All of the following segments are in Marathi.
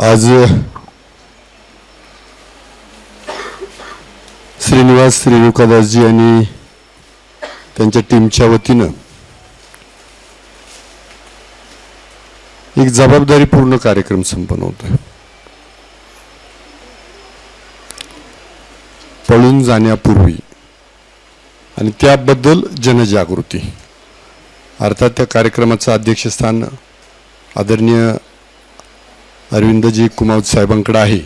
आज श्रीनिवास श्रीरुकादासजी आणि त्यांच्या टीमच्या वतीनं एक जबाबदारीपूर्ण कार्यक्रम संपन्न होतोय. पळून जाण्यापूर्वी आणि त्याबद्दल जनजागृती. अर्थात त्या कार्यक्रमाचं अध्यक्षस्थान आदरणीय अरविंदजी कुमावत साहेबांकडं आहे.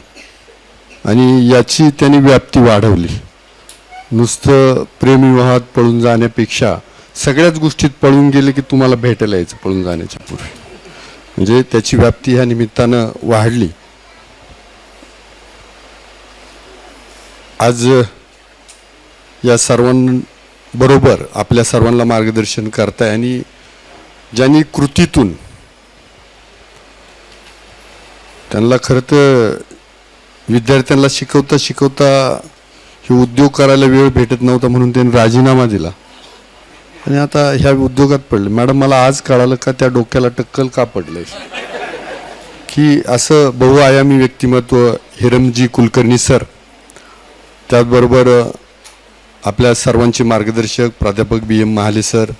आणि याची त्यांनी व्याप्ती वाढवली. नुसतं प्रेमविवाहात पळून जाण्यापेक्षा सगळ्याच गोष्टीत पळून गेले की तुम्हाला भेटायला यायचं पळून जाण्याच्या पूर्वी. म्हणजे त्याची व्याप्ती ह्या निमित्तानं वाढली. आज या सर्वांबरोबर आपल्या सर्वांना मार्गदर्शन करताय आणि ज्यांनी कृतीतून त्यांना खरं तर विद्यार्थ्यांना शिकवता शिकवता हे उद्योग करायला वेळ भेटत नव्हता म्हणून त्यांनी राजीनामा दिला. आणि आता ह्या उद्योगात पडले. मॅडम मला आज कळालं का त्या डोक्याला टक्कल का पडलंय? की असं बहुआयामी व्यक्तिमत्व हिरमजी कुलकर्णी सर त्याचबरोबर आपल्या सर्वांचे मार्गदर्शक प्राध्यापक B M Mahale sir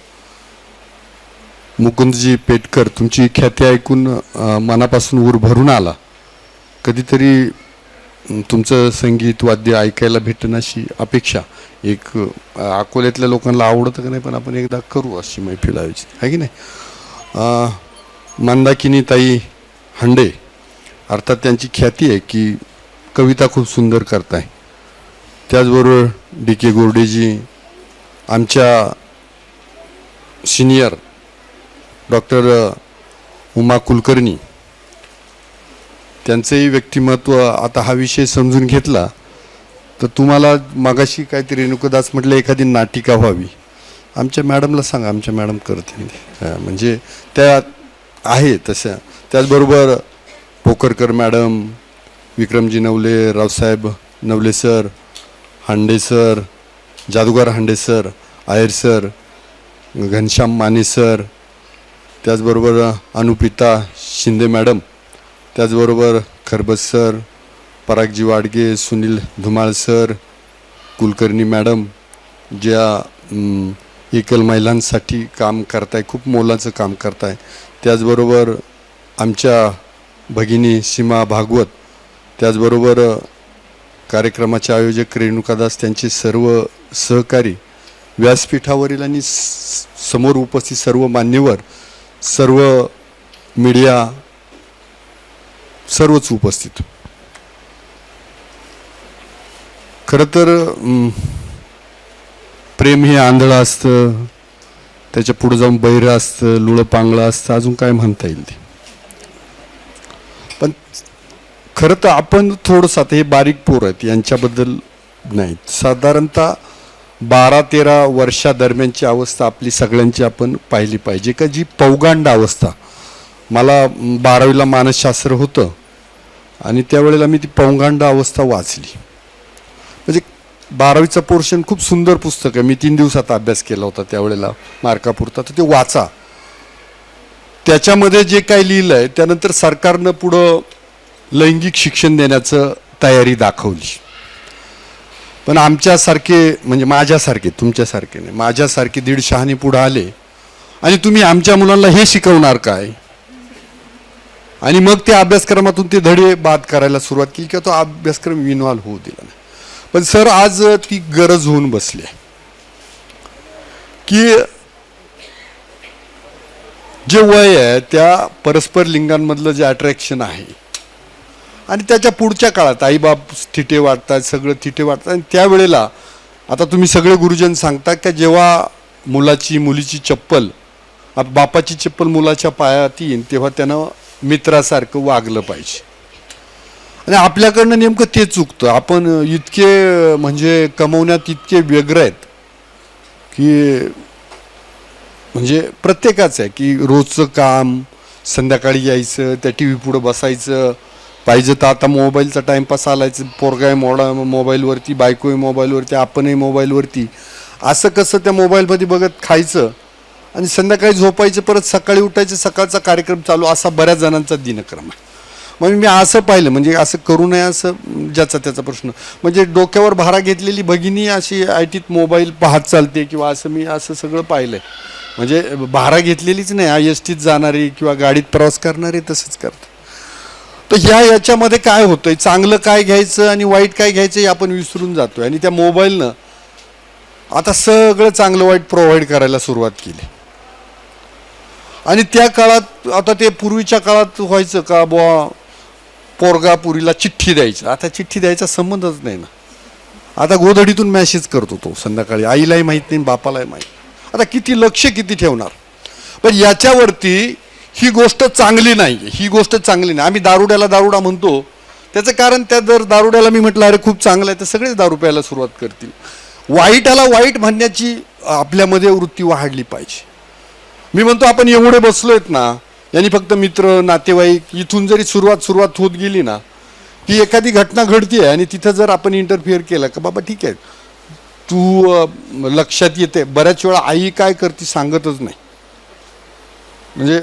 Mukundji Petkar तुमची ख्याती ऐकून मनापासून ऊर भरून आला. कधीतरी तुमचं संगीत वाद्य ऐकायला भेटणं अशी अपेक्षा एक अकोल्यातल्या लोकांना आवडतं का नाही पण आपण एकदा करू अशी मैफिल आयोजित. आहे की नाही? मंदाकिनी ताई हंडे अर्थात त्यांची ख्याती आहे की कविता खूप सुंदर करताय. त्याचबरोबर डी के गोर्डेजी आमच्या सिनियर डॉक्टर उमा कुलकर्णी. त्यांचंही व्यक्तिमत्व आता हा विषय समजून घेतला तर तुम्हाला मागाशी काहीतरी रेणुकादास म्हटलं एखादी नाटिका व्हावी. आमच्या मॅडमला सांगा आमच्या मॅडम करते म्हणजे त्या आहे तशा. त्याचबरोबर Pokarkar madam Vikramji Navale Raosaheb Navale sir Hande sir जादूगार Hande sir Iyer sir Ghanshyam Mane sir त्याचबरोबर अनुपिता शिंदे मॅडम. त्याचबरोबर Kharbat sir Paragji Wadge Sunil Dhumal sir Kulkarni madam ज्या एकल महिलांसाठी काम करताय खूप मोलाचं काम करताय. त्याचबरोबर आमच्या भगिनी सीमा भागवत. त्याचबरोबर कार्यक्रमाचे आयोजक रेणुकादास त्यांचे सर्व सहकारी व्यासपीठावरील आणि स- समोर उपस्थित सर्व मान्यवर सर्व मीडिया सर्वच उपस्थित. खरं तर प्रेम हे आंधळं असतं त्याच्या पुढं जाऊन बैरं असतं लुळं पांगळं असतं अजून काय म्हणता येईल ते. पण खरं तर आपण थोडंसं आता हे बारीक पोर आहेत यांच्याबद्दल नाही साधारणतः बारा तेरा वर्षादरम्यानची अवस्था आपली सगळ्यांची आपण पाहिली पाहिजे. का जी पौगांड अवस्था. मला बारावीला मानसशास्त्र होतं आणि त्यावेळेला मी ती पौगांड अवस्था वाचली. म्हणजे बारावीचं पोर्शन खूप सुंदर पुस्तक आहे. मी तीन दिवसात अभ्यास केला होता त्यावेळेला मार्कापुरता. तर ते वाचा. त्याच्यामध्ये जे काही लिहिलं आहे त्यानंतर सरकारनं पुढं लैंगिक शिक्षण देण्याचं तयारी दाखवली. पण आमच्यासारखे म्हणजे माझ्यासारखे तुमच्यासारखे नाही. माझ्यासारखे दीड शहाणे पुढं आले. आणि तुम्ही आमच्या मुलांना हे शिकवणार काय? आणि मग त्या अभ्यासक्रमातून ते धडे बाद करायला सुरुवात केली किंवा तो अभ्यासक्रम इन्व्हॉल्व होऊ दिला नाही. पण सर आज ती गरज होऊन बसली आहे. की जे वय आहे त्या परस्पर लिंगांमधलं जे अट्रॅक्शन आहे आणि त्याच्या पुढच्या काळात आईबाप थिटे वाटतात सगळं थिटे वाटतात आणि त्यावेळेला आता तुम्ही सगळे गुरुजन सांगता का जेव्हा मुलाची मुलीची चप्पल आप- बापाची चप्पल मुलाच्या पायात येईन तेव्हा त्यानं मित्रासारखं वागलं पाहिजे. आणि आपल्याकडनं नेमकं ते चुकतं. आपण इतके म्हणजे कमवण्यात इतके व्यग्र आहेत की म्हणजे प्रत्येकाचं आहे की रोजचं काम संध्याकाळी यायचं त्या टी व्ही पुढं बसायचं पाहिजे तर आता मोबाईलचा टाईमपास आलायचं पोरगा आहे मोडा मोबाईलवरती बायको आहे मोबाईलवरती आपणही मोबाईलवरती. असं कसं त्या मोबाईलमध्ये बघत खायचं? आणि संध्याकाळी झोपायचं परत सकाळी उठायचं सकाळचा कार्यक्रम चालू असा बऱ्याच जणांचा दिनक्रम आहे. मग मी असं पाहिलं म्हणजे असं करू नये असं ज्याचा त्याचा प्रश्न. म्हणजे डोक्यावर भारा घेतलेली भगिनी अशी आय टीत मोबाईल पाहत चालते किंवा असं मी असं सगळं पाहिलंय. म्हणजे भारा घेतलेलीच नाही एस टीत जाणारी किंवा गाडीत प्रवास करणारी तसंच करतात तर ह्या याच्यामध्ये काय होतंय? चांगलं काय घ्यायचं आणि वाईट काय घ्यायचं हे आपण विसरून जातोय. आणि त्या मोबाईलनं आता सगळं चांगलं वाईट प्रोव्हाइड करायला सुरुवात केली. आणि त्या काळात आता ते पूर्वीच्या काळात व्हायचं का बुवा? पोरगा पुरीला चिठ्ठी द्यायचं. आता चिठ्ठी द्यायचा संबंधच नाही ना. आता गोधडीतून मॅसेज करतो तो संध्याकाळी. आईलाही माहीत नाही बापालाही माहीत आता किती लक्ष किती ठेवणार? पण याच्यावरती ही गोष्ट चांगली नाही ही गोष्ट चांगली नाही. आम्ही दारुड्याला दारुडा म्हणतो. त्याचं कारण त्या जर दारुड्याला मी म्हटलं अरे खूप चांगलं आहे. तर सगळेच दारू प्यायला सुरुवात करतील. वाईटाला वाईट म्हणण्याची आपल्यामध्ये वृत्ती वाढली पाहिजे. मी म्हणतो आपण एवढे बसलोयत ना यांनी फक्त मित्र नातेवाईक इथून जरी सुरुवात सुरुवात होत गेली ना की एखादी घटना घडतीये आणि तिथं जर आपण इंटरफिअर केलं का बाबा ठीक आहे. तू लक्षात येते बऱ्याच वेळा आई काय करते सांगतच नाही. म्हणजे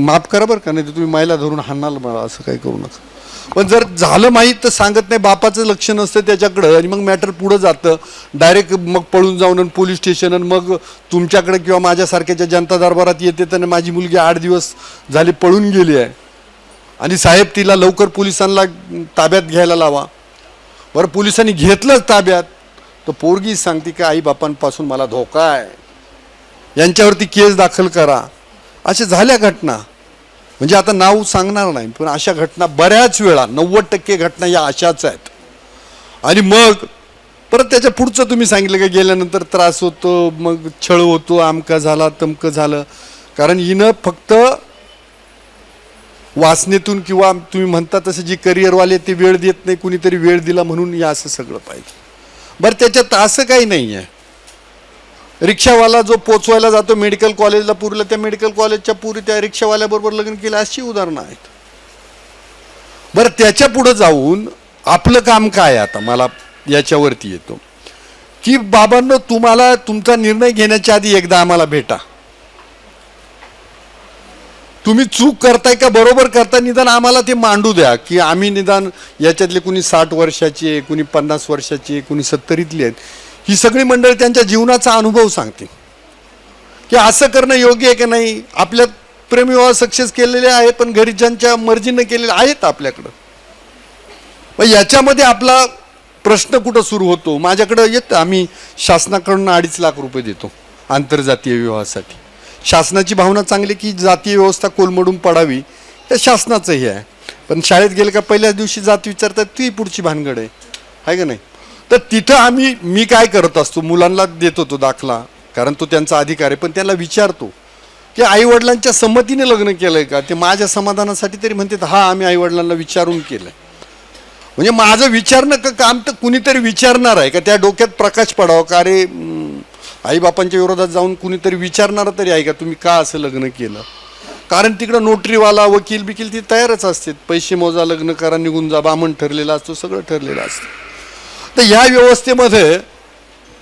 माफ करा बरं का नाही तर तुम्ही मायला धरून हाणाल मला असं काही करू नका. पण जर झालं माहीत तर सांगत नाही बापाचं लक्ष नसतं त्याच्याकडं आणि मग मॅटर पुढं जातं. डायरेक्ट मग पळून जाऊन आणि पोलीस स्टेशन आणि मग तुमच्याकडे किंवा माझ्यासारख्याच्या जनता दरबारात येते तर माझी मुलगी आठ दिवस झाली पळून गेली आहे. आणि साहेब तिला लवकर पोलिसांना ताब्यात घ्यायला लावा. बरं पोलिसांनी घेतलंच ताब्यात तर पोरगी सांगते की आई बापांपासून मला धोका आहे. यांच्यावरती केस दाखल करा. अशा झाल्या घटना. म्हणजे आता नाव सांगणार नाही पण अशा घटना बऱ्याच वेळा नव्वद टक्के घटना या अशाच आहेत. आणि मग परत त्याच्या पुढचं तुम्ही सांगितलं का गेल्यानंतर त्रास होतो मग छळ होतो आमका झाला तमकं झालं. कारण हिनं फक्त वासनेतून किंवा तुम्ही म्हणता तसं जी करिअरवाले ते वेळ देत नाही कुणीतरी वेळ दिला म्हणून या असं सगळं पाहिजे. बरं त्याच्यात असं काही नाही आहे रिक्षावाला जो पोचवायला जातो मेडिकल कॉलेजला पुरीला त्या मेडिकल कॉलेजच्या पुरी त्या रिक्षावाल्याबरोबर लग्न केलं अशी उदाहरणं आहेत. बरं त्याच्या पुढं जाऊन आपलं काम काय आहे आता? मला याच्यावरती येतो. की बाबांनो तुम्हाला तुमचा निर्णय घेण्याच्या आधी एकदा आम्हाला भेटा. तुम्ही चूक करताय का बरोबर करताय निदान आम्हाला ते मांडू द्या की आम्ही निदान याच्यातले कुणी साठ वर्षाची आहे कुणी पन्नास वर्षाची आहे कुणी सत्तरीतली आहेत. ही सगळी मंडळी त्यांच्या जीवनाचा अनुभव सांगतील. की असं करणं योग्य आहे की नाही? आपल्या प्रेमविवाह सक्सेस केलेले आहेत पण घरच्यांच्या मर्जीनं केलेले आहेत आपल्याकडं. मग याच्यामध्ये आपला प्रश्न कुठं सुरू होतो? माझ्याकडं येतं. आम्ही शासनाकडून अडीच लाख रुपये देतो आंतरजातीय विवाहासाठी. शासनाची भावना चांगली की जातीय व्यवस्था कोलमडून पडावी हे शासनाचं हे आहे. पण शाळेत गेलं का पहिल्याच दिवशी जात विचारतात ती पुढची भानगड आहे. आहे का नाही? तर तिथं आम्ही मी काय करत असतो मुलांना देतो तो दाखला कारण तो त्यांचा अधिकार आहे पण त्याला विचारतो की आईवडिलांच्या संमतीने लग्न केलं आहे का? ते माझ्या समाधानासाठी तरी म्हणतात हा आम्ही आईवडिलांना विचारून केलंय. म्हणजे माझं विचारणं का काम तर कुणीतरी विचारणार आहे का त्या डोक्यात प्रकाश पडावा का अरे आईबापांच्या विरोधात जाऊन कुणीतरी विचारणार तरी आहे का तुम्ही का असं लग्न केलं? कारण तिकडं नोटरीवाला वकील बिकील ती तयारच असते पैसे मोजा लग्न करा निघून जा बामण ठरलेला असतो सगळं ठरलेलं असतं. तर या व्यवस्थेमध्ये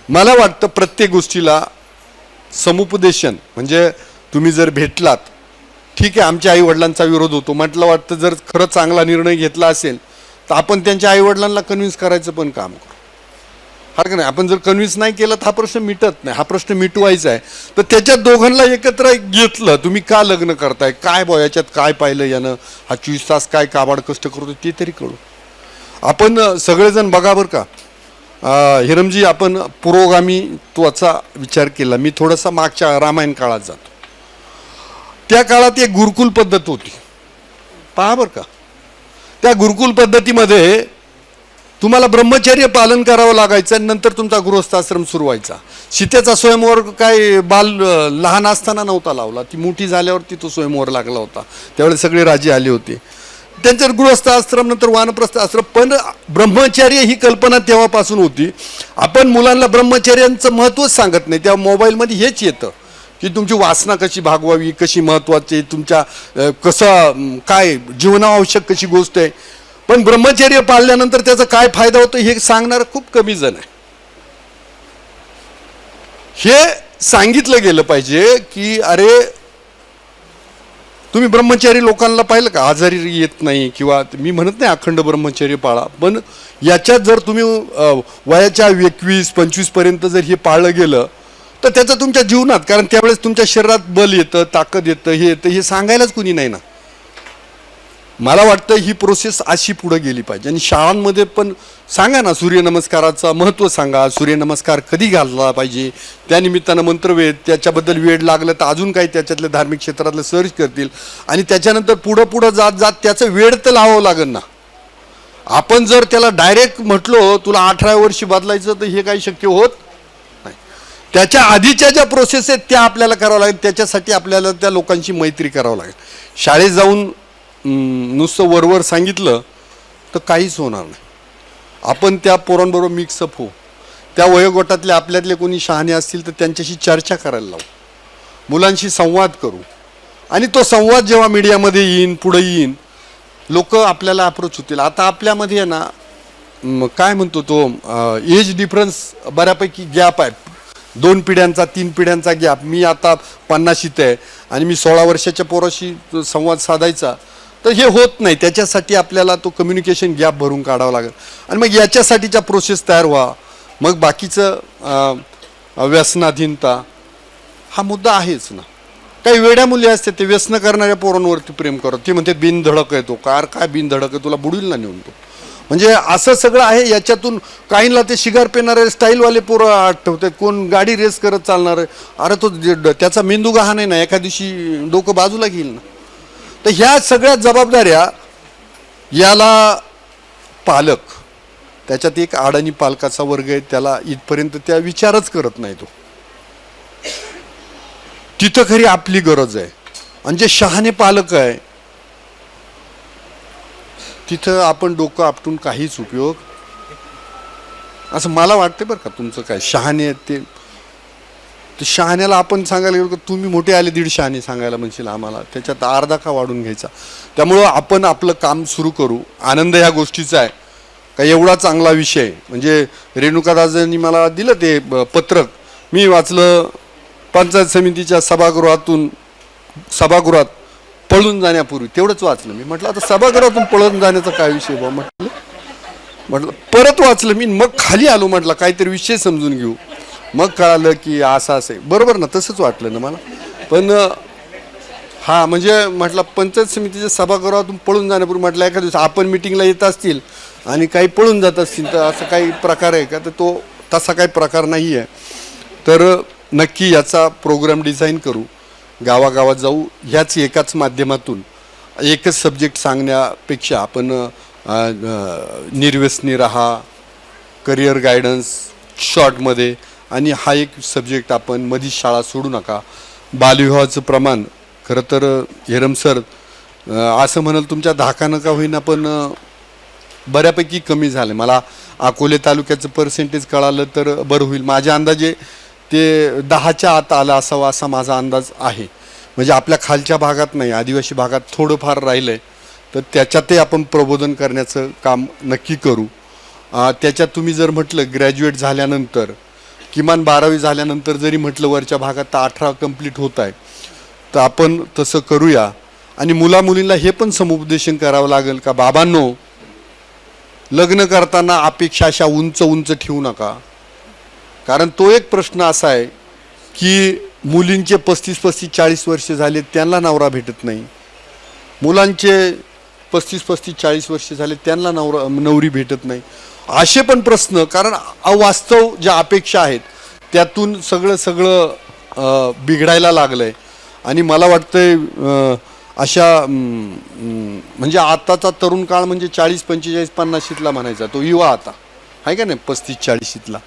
मला वाटतं प्रत्येक गोष्टीला समुपदेशन म्हणजे तुम्ही जर भेटलात ठीक आहे आमच्या आईवडिलांचा विरोध होतो म्हटलं वाटतं जर खरं चांगला निर्णय घेतला असेल तर आपण त्यांच्या आईवडिलांना कन्व्हिन्स करायचं पण काम करू. हा का नाही? आपण जर कन्व्हिन्स नाही केलं तर हा प्रश्न मिटत नाही. हा प्रश्न मिटवायचा आहे. तर त्याच्यात दोघांना एकत्र घेतलं तुम्ही का लग्न करताय? काय बॉ याच्यात काय पाहिलं यानं? हा चोवीस तास काय काबाड कष्ट करतो ते तरी कळू. आपण सगळेजण बघा बरं का. हिरमजी आपण पुरोगामीत्वाचा विचार केला. मी थोडासा मागच्या रामायण काळात जातो. त्या काळात एक गुरुकुल पद्धत होती. पहा बरं का. त्या गुरुकुल पद्धतीमध्ये तुम्हाला ब्रह्मचर्य पालन करावं लागायचं आणि नंतर तुमचा गृहस्थाश्रम सुरू व्हायचा. सीतेचा स्वयंवर काय बाल लहान असताना नव्हता लावला. ती मोठी झाल्यावरती तो स्वयंवर लागला होता. त्यावेळेस सगळे राजे आले होते. त्यांच्यात गृहस्थ आश्रम नंतर वानप्रस्थ आश्रम. पण ब्रह्मचर्य ही कल्पना तेव्हापासून होती. आपण मुलांना ब्रह्मचर्यांचं महत्त्वच सांगत नाही. त्या मोबाईलमध्ये हेच येतं की तुमची वासना कशी भागवावी कशी महत्त्वाची तुमच्या कसं काय जीवनावश्यक कशी गोष्ट आहे. पण ब्रह्मचर्य पाळल्यानंतर त्याचा काय फायदा होतो हे सांगणार खूप कमी जण आहे. हे सांगितलं गेलं पाहिजे की अरे तुम्ही ब्रह्मचारी लोकांना पाहिलं का? आजारी येत नाही किंवा मी म्हणत नाही अखंड ब्रह्मचर्य पाळा पण याच्यात जर तुम्ही वयाच्या एकवीस पंचवीसपर्यंत जर हे पाळलं गेलं तर त्याचं तुमच्या जीवनात कारण त्यावेळेस तुमच्या शरीरात बल येतं ताकद येतं हे येतं हे सांगायलाच कुणी नाही ना. मला वाटतं ही प्रोसेस अशी पुढे गेली पाहिजे. आणि शाळांमध्ये पण सांगा ना सूर्यनमस्काराचं महत्त्व सांगा. सूर्यनमस्कार कधी घालला पाहिजे? त्यानिमित्तानं मंत्रवेद त्याच्याबद्दल वेळ लागलं तर अजून काही त्याच्यातले धार्मिक क्षेत्रातलं सर्च करतील. आणि त्याच्यानंतर पुढं पुढं जात जात त्याचं वेळ तर लावावं लागेल ना. आपण जर त्याला डायरेक्ट म्हटलो तुला अठरा वर्षी बदलायचं तर हे काही शक्य होत नाही. त्याच्या आधीच्या ज्या प्रोसेस आहेत त्या आपल्याला करावं लागेल. त्याच्यासाठी आपल्याला त्या लोकांशी मैत्री करावं लागेल. शाळेत जाऊन नुसतं वरवर सांगितलं तर काहीच होणार नाही. आपण त्या पोरांबरोबर मिक्सअप होऊ. त्या वयोगटातले आपल्यातले कोणी शहाणे असतील तर त्यांच्याशी चर्चा करायला लावू. मुलांशी संवाद करू. आणि तो संवाद जेव्हा मीडियामध्ये येईन पुढे येईन लोक आपल्याला अप्रोच होतील. आता आपल्यामध्ये आहे ना काय म्हणतो तो एज डिफरन्स बऱ्यापैकी गॅप आहे दोन पिढ्यांचा तीन पिढ्यांचा गॅप मी आता पन्नाशीत आहे आणि मी सोळा वर्षाच्या पोराशी संवाद साधायचा. तर हे होत नाही. त्याच्यासाठी आपल्याला तो कम्युनिकेशन गॅप भरून काढावा लागेल. आणि मग याच्यासाठीच्या प्रोसेस तयार व्हा. मग बाकीचं व्यसनाधीनता हा मुद्दा आहेच ना. काही वेड्या मुली असते ते व्यसन करणाऱ्या पोरांवरती प्रेम करत ती म्हणते बिनधडक आहे तो. कार काय बिनधडक आहे? तुला बुडील ना नेऊन तो. म्हणजे असं सगळं आहे. याच्यातून काहींना ते शिगार पेणारे स्टाईलवाले पोरं आठवतात. कोण गाडी रेस करत चालणार आहे? अरे तो ड- त्याचा मेंदू गहाण आहे ना. एका दिवशी डोकं बाजूला घेईल ना. तर ह्या सगळ्या जबाबदाऱ्या याला पालक त्याच्यात एक अडाणी पालकाचा वर्ग आहे त्याला इथपर्यंत त्या विचारच करत नाही तो. तिथं खरी आपली गरज आहे. आणि जे शहाणे पालक आहे तिथं आपण डोकं आपटून काहीच उपयोग. असं मला वाटते बरं का तुमचं काय शहाणे आहेत ते. तर शहाण्याला आपण सांगायला गेलो तुम्ही मोठे आले दीड शहाणे सांगायला म्हणशील आम्हाला. त्याच्यात अर्धा का वाढून घ्यायचा? त्यामुळं आपण आपलं काम सुरू करू. आनंद ह्या गोष्टीचा आहे. का एवढा चांगला विषय म्हणजे रेणुकादासांनी मला दिलं ते पत्रक. मी वाचलं पंचायत समितीच्या सभागृहातून सभागृहात पळून जाण्यापूर्वी. तेवढंच वाचलं मी. म्हटलं आता सभागृहातून पळून जाण्याचा काय विषय बा म्हटलं म्हटलं परत वाचलं मी मग खाली आलो म्हटलं काहीतरी विषय समजून घेऊ. मग कळालं की असं असं आहे. बरोबर ना तसंच वाटलं ना मला. पण हां म्हणजे म्हटलं पंचायत समितीच्या सभागृहातून पळून जाण्यापूर्वी म्हटलं एखाद्या दिवस आपण मिटिंगला येत असतील आणि काही पळून जात असतील तर असा काही प्रकार आहे का? तर तो तसा काही प्रकार नाही आहे. तर नक्की याचा प्रोग्राम डिझाईन करू. गावागावात जाऊ. ह्याच एकाच माध्यमातून एकच सब्जेक्ट सांगण्यापेक्षा आपण निर्व्यसनी राहा करिअर गायडन्स शॉर्टमध्ये आणि हा एक सब्जेक्ट आपण मधीच शाळा सोडू नका. बालविवाहाचं प्रमाण खरं तर हेरम सर असं म्हणाल तुमच्या धाकानं का होईना पण बऱ्यापैकी कमी झालं. मला अकोले तालुक्याचं पर्सेंटेज कळालं तर बरं होईल. माझ्या अंदाजे ते दहाच्या आत आलं असावं असा माझा अंदाज आहे. म्हणजे आपल्या खालच्या भागात नाही आदिवासी भागात थोडंफार राहिलं आहे तर त्याच्यातही आपण प्रबोधन करण्याचं काम नक्की करू. त्याच्यात तुम्ही जर म्हटलं ग्रॅज्युएट झाल्यानंतर किमान बारावी झाल्यानंतर जरी म्हटलं वरच्या भागात तर अठरा कंप्लीट होत आहे. तर आपण तसं करूया. आणि मुलामुलींना हे पण समुपदेशन करावं लागेल का? बाबांनो लग्न करताना अपेक्षा अशा उंच उंच ठेवू नका. कारण तो एक प्रश्न असा आहे की मुलींचे पस्तीस पस्तीस चाळीस वर्ष झाले त्यांना नवरा भेटत नाही. मुलांचे पस्तीस पस्तीस चाळीस वर्ष झाले त्यांना नवरा नवरी भेटत नाही. असे पण प्रश्न कारण अवास्तव ज्या अपेक्षा आहेत त्यातून सगळं सगळं बिघडायला लागलं आहे आणि मला वाटतंय अशा म्हणजे आताचा तरुण काळ म्हणजे चाळीस पंचेचाळीस पन्नाशीतला म्हणायचा तो युवा आता. आहे का नाही? पस्तीस चाळीशीतला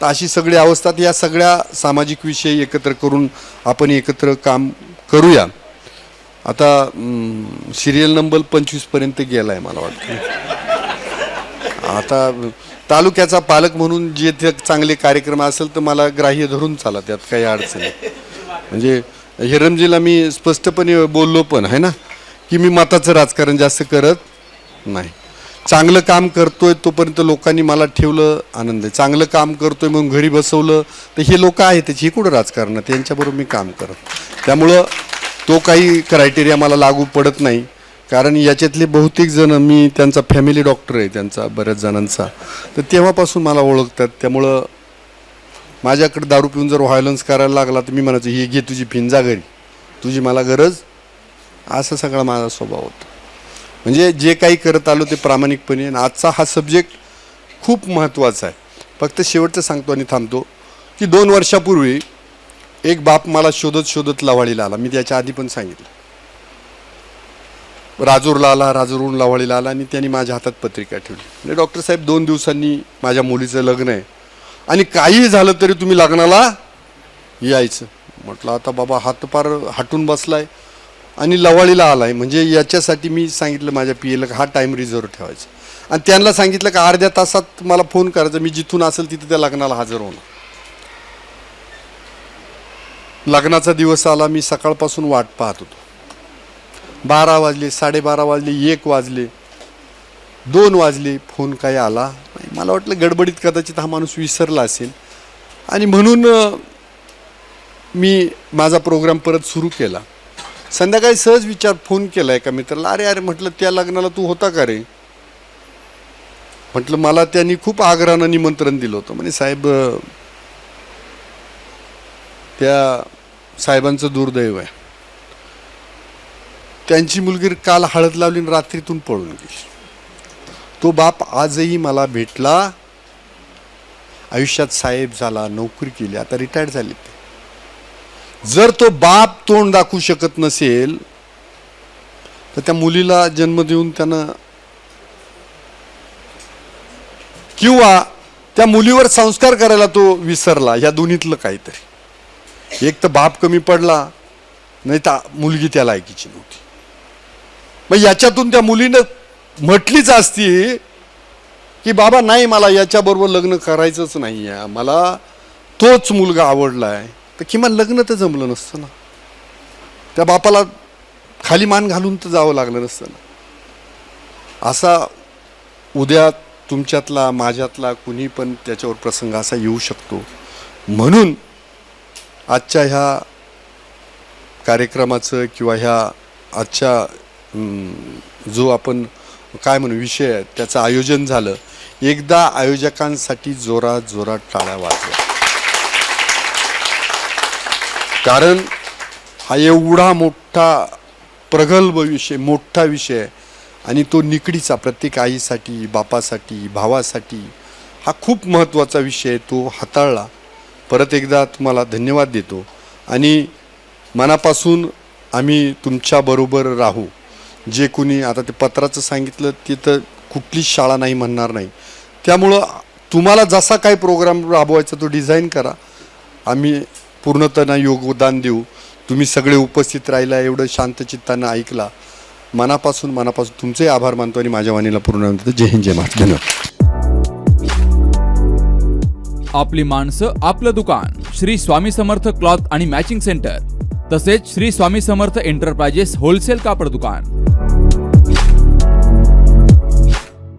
तर अशी सगळी अवस्था या सगळ्या सामाजिक विषय एकत्र करून आपण एकत्र काम करूया. आता सिरियल नंबर पंचवीसपर्यंत गेला आहे मला वाटतं आता तालुक्याचा पालक म्हणून जे ते चांगले कार्यक्रम असेल तर मला ग्राह्य धरून चाला त्यात काही अडचण म्हणजे हिरमजीला मी स्पष्टपणे बोललो पण आहे ना? की मी मताचं राजकारण जास्त करत नाही. चांगलं काम करतोय तोपर्यंत लोकांनी मला ठेवलं आनंद आहे. चांगलं काम करतोय म्हणून घरी बसवलं तर हे लोक आहेत त्याची हे कुठं राजकारण? आहे त्यांच्याबरोबर मी काम करत. त्यामुळं तो काही क्रायटेरिया मला लागू पडत नाही. कारण याच्यातले बहुतेक जण मी त्यांचा फॅमिली डॉक्टर आहे त्यांचा बऱ्याच जणांचा. तर तेव्हापासून मला ओळखतात. त्यामुळं माझ्याकडे दारू पिऊन जर व्हायलन्स करायला लागला तर मी म्हणायचो ही घे तुझी फिंजा घरी. तुझी मला गरज. असा सगळा माझा स्वभाव होता. म्हणजे जे काही करत आलो ते प्रामाणिकपणे आणि आजचा हा सब्जेक्ट खूप महत्त्वाचा आहे. फक्त शेवटचं सांगतो आणि थांबतो की दोन वर्षापूर्वी एक बाप मला शोधत शोधत लवाळीला आला. मी त्याच्या आधी पण सांगितलं. राजूरला आला राजूरहून लावळीला आला आणि त्यांनी माझ्या हातात पत्रिका ठेवली. म्हणजे डॉक्टर साहेब दोन दिवसांनी माझ्या मुलीचं लग्न आहे. आणि काहीही झालं तरी तुम्ही लग्नाला यायचं. म्हटलं आता बाबा हातपार हटून बसलाय आणि लवाळीला आलाय. म्हणजे याच्यासाठी मी सांगितलं माझ्या पी एला हा टाईम रिझर्व ठेवायचा. आणि त्यांना सांगितलं का अर्ध्या तासात मला फोन करायचा. मी जिथून असेल तिथे त्या लग्नाला हजर होणार. लग्नाचा दिवस आला मी सकाळपासून वाट पाहत होतो. बारा वाजले साडेबारा वाजले एक वाजले दोन वाजले फोन काही आला नाही. मला वाटलं गडबडीत कदाचित हा माणूस विसरला असेल. आणि म्हणून मी माझा प्रोग्राम परत सुरू केला. संध्याकाळी सहज विचार फोन केला एका मित्राला. अरे अरे म्हटलं त्या लग्नाला तू होता का रे? म्हटलं मला त्यांनी खूप आग्रहानं निमंत्रण दिलं होतं. म्हणजे साहेब त्या साहेबांचं दुर्दैव आहे. त्यांची मुलगी काल हळद लावली आणि रात्रीतून पळून गेली. तो बाप आजही मला भेटला. आयुष्यात साहेब झाला नोकरी केली आता रिटायर्ड झाले. ते जर तो बाप तोंड दाखवू शकत नसेल तर त्या मुलीला जन्म देऊन त्यानं किंवा त्या मुलीवर संस्कार करायला तो विसरला या दोन्हीतलं काहीतरी. एक तर बाप कमी पडला नाही तर मुलगी त्या लायकीची नव्हती. मग याच्यातून त्या मुलीनं म्हटलीच असती की बाबा नाही मला याच्याबरोबर लग्न करायचंच नाही आहे मला तोच मुलगा आवडला आहे तर किमान लग्न तर जमलं नसतं ना. त्या बापाला खाली मान घालून तर जावं लागलं नसतं ना. असा उद्या तुमच्यातला माझ्यातला कुणी पण त्याच्यावर प्रसंग असा येऊ शकतो. म्हणून आजच्या ह्या कार्यक्रमाचं किंवा ह्या आजच्या जो आपण काय म्हणू विषय आहे त्याचं आयोजन झालं. एकदा आयोजकांसाठी जोरात जोरात टाळ्या वाजल्या. कारण हा एवढा मोठा प्रगल्भ विषय मोठा विषय आहे. आणि तो निकडीचा प्रत्येक आईसाठी बापासाठी भावासाठी हा खूप महत्त्वाचा विषय तो हाताळला. परत एकदा तुम्हाला धन्यवाद देतो. आणि मनापासून आम्ही तुमच्याबरोबर राहू. जे कोणी आता ते पत्राचं सांगितलं तिथं कुठलीच शाळा नाही म्हणणार नाही. त्यामुळं तुम्हाला जसा काही प्रोग्राम राबवायचा तो डिझाईन करा. आम्ही पूर्णतनं योगदान देऊ. तुम्ही सगळे उपस्थित राहिला एवढं शांतचित्तानं ऐकला. मनापासून मनापासून तुमचे आभार मानतो आणि माझ्या वाणीला पूर्ण देतो जय हिंद जय महाराज धन्यवाद. आपली माणसं आपलं दुकान. श्री स्वामी समर्थ क्लॉथ आणि मॅचिंग सेंटर. तसेच श्री स्वामी समर्थ एंटरप्राइजेस होलसेल कापड दुकान.